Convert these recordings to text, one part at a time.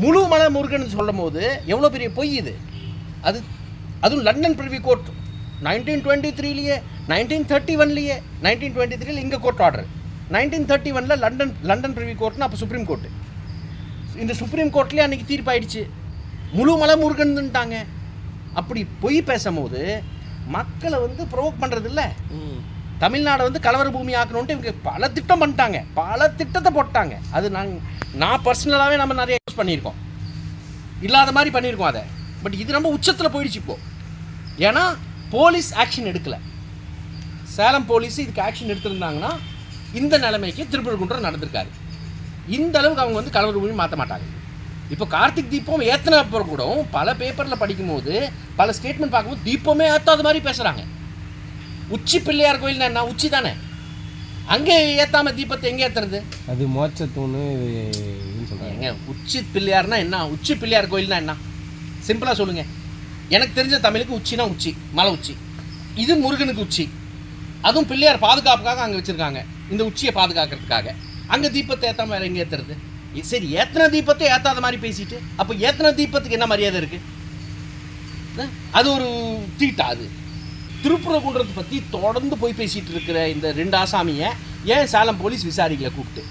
முழு மன முருகன் சொல்லும் போது எவ்வளோ பெரிய பொய் இது? அது அதுவும் London Privy court. Nineteen twenty த்ரீலேயே nineteen thirty ஒன்லேயே நைன்டீன் டுவெண்ட்டி த்ரீல இங்கே கோர்ட் ஆர்டர் நைன்டீன் தேர்ட்டி ஒனில் லண்டன் லண்டன் பிரிவி கோர்ட்னு அப்போ சுப்ரீம் கோர்ட்டு இந்த சுப்ரீம் கோர்ட்லேயே அன்றைக்கி தீர்ப்பாயிடுச்சு. முழு மலை முருகன்னுட்டாங்க அப்படி பொய் பேசும்போது மக்களை வந்து ப்ரொவோக் பண்ணுறது இல்லை தமிழ்நாடை வந்து கலவர பூமி ஆக்கணுன்ட்டு இவங்க பல திட்டம் பண்ணிட்டாங்க. பல திட்டத்தை போட்டாங்க. அது நான் நான் பர்சனலாகவே நம்ம நிறைய யூஸ் பண்ணியிருக்கோம். இல்லாத மாதிரி பண்ணியிருக்கோம் அதை. பட் இது ரொம்ப உச்சத்தில் போயிடுச்சு இப்போ. ஏன்னா போலீஸ் ஆக்ஷன் எடுக்கலை. சேலம் போலீஸ் இதுக்கு ஆக்ஷன் எடுத்திருந்தாங்கன்னா இந்த நிலைமைக்கு திருப்பரங்குன்றம் நடந்திருக்காரு. இந்த அளவுக்கு அவங்க வந்து கலவர பூமி மாற்ற மாட்டாங்க. இப்போ கார்த்திக் தீபம் ஏற்றின அப்புறம் கூட பல பேப்பரில் படிக்கும்போது பல ஸ்டேட்மெண்ட் பார்க்கும்போது தீபமே ஏற்றாத மாதிரி பேசுகிறாங்க உச்சி பிள்ளையார் கோயில்னா என்ன? உச்சி தானே? அங்கே ஏத்தாம தீபத்தை எங்கே ஏத்துறது? அது மோட்சத்தூணு சொல்கிறாங்க உச்சி பிள்ளையார்னா என்ன? உச்சி பிள்ளையார் கோயில்னா என்ன? சிம்பிளாக சொல்லுங்க. எனக்கு தெரிஞ்ச தமிழுக்கு உச்சினா உச்சி மலை உச்சி. இது முருகனுக்கு உச்சி. அதுவும் பிள்ளையார் பாதுகாப்புக்காக அங்கே வச்சுருக்காங்க. இந்த உச்சியை பாதுகாக்கிறதுக்காக. அங்கே தீபத்தை ஏற்றாம வேற எங்கே ஏற்றுறது சரி ஏத்தனை தீபத்தை ஏற்றாத மாதிரி பேசிட்டு அப்போ ஏத்தனை தீபத்துக்கு என்ன மரியாதை இருக்குது அது ஒரு தீட்டா அது. திருப்புரகுன்றத்தை பற்றி தொடர்ந்து போய் பேசிகிட்டு இருக்கிற இந்த ரெண்டு ஆசாமியை ஏன் சேலம் போலீஸ் விசாரிக்கல கூப்பிட்டு?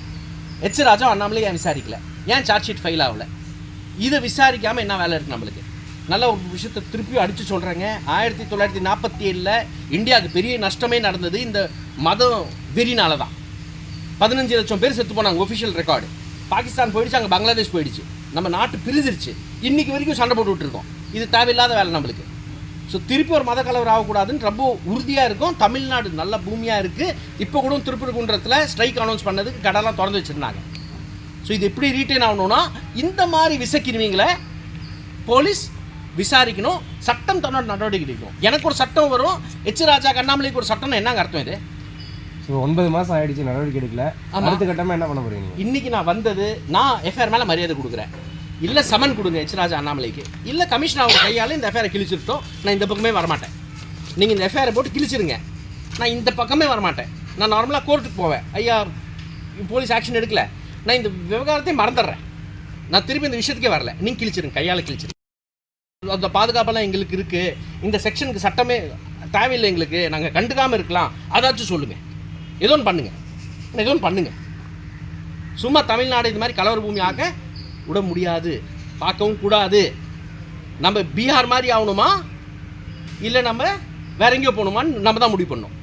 எச் ராஜா அண்ணாமலே ஏன் விசாரிக்கல? ஏன் சார்ஜ் ஷீட் ஃபைல் ஆகல? இதை விசாரிக்காமல் என்ன வேலை இருக்குது நம்மளுக்கு? நல்ல ஒரு விஷயத்தை திருப்பியும் அடித்து சொல்கிறேங்க ஆயிரத்தி தொள்ளாயிரத்தி நாற்பத்தி ஏழில் இந்தியாவுக்கு பெரிய நஷ்டமே நடந்தது இந்த மதம் வெறினால தான் பதினஞ்சு லட்சம் பேர் செத்து போனாங்க ஒஃபிஷியல் ரெக்கார்டு பாகிஸ்தான் போயிடுச்சு அங்கே பங்களாதேஷ் போயிடுச்சு. நம்ம நாட்டு பிரிஞ்சிருச்சு. இன்றைக்கி வரைக்கும் சண்டை போட்டுட்டு இது தேவையில்லாத வேலை நம்மளுக்கு. ஸோ திருப்பி ஒரு மத கலவரம் ஆகக்கூடாதுன்னு ரொம்ப உறுதியாக இருக்கும். தமிழ்நாடு நல்ல பூமியாக இருக்குது இப்போ கூட திருப்பரங்குன்றத்தில் ஸ்ட்ரைக் அனௌன்ஸ் பண்ணதுக்கு கடைலாம் திறந்து வச்சுருந்தாங்க. ஸோ இது எப்படி ரீட்டைன் ஆகணும்னா இந்த மாதிரி விசக்கிருவீங்களை போலீஸ் விசாரிக்கணும். சட்டம் தன்னோட நடவடிக்கை எடுக்கணும். எனக்கு ஒரு சட்டம் வரும். எச் ராஜா கண்ணாமலைக்கு ஒரு சட்டம்னு என்னங்க அர்த்தம் இது? ஸோ ஒன்பது மாதம் ஆயிடுச்சு நடவடிக்கை எடுக்கல. அடுத்த கட்டமாக என்ன பண்ண போறீங்க? இன்னைக்கு நான் வந்தது நான் எஃப்ஐஆர் மேலே மரியாதை கொடுக்குறேன். இல்லை சமன் கொடுங்க எச்ராஜா அண்ணாமலைக்கு. இல்லை கமிஷன் அவங்க கையால் இந்த எஃப்ஐஆரை கிழிச்சிருட்டோம். நான் இந்த பக்கமே வரமாட்டேன். நீங்கள் இந்த எஃப்ஐஆரை போட்டு கிழிச்சிருங்க. நான் இந்த பக்கமே வரமாட்டேன். நான் நார்மலாக கோர்ட்டுக்கு போவேன். ஐயா போலீஸ் ஆக்ஷன் எடுக்கல. நான் இந்த விவகாரத்தையும் மறந்துடுறேன். நான் திருப்பி இந்த விஷயத்துக்கே வரல. நீங்கள் கிழிச்சிருங்க. கையால் கிழிச்சிருங்க. அந்த பாதுகாப்பெல்லாம் எங்களுக்கு இருக்குது இந்த செக்ஷனுக்கு சட்டமே தேவையில்லை எங்களுக்கு. நாங்கள் கண்டுக்காமல் இருக்கலாம். அதாச்சும் சொல்லுங்கள் ஏதோ ஒன்று பண்ணுங்கள் ஏதோ ஒன்று பண்ணுங்கள் சும்மா தமிழ்நாடு இது மாதிரி கலவர பூமி ஆக விட முடியாது பார்க்கவும் கூடாது. நம்ம பீகார் மாதிரி ஆகணுமா? இல்லை நம்ம வேற எங்கேயோ போகணுமான்னு நம்ம தான் முடிவு பண்ணோம்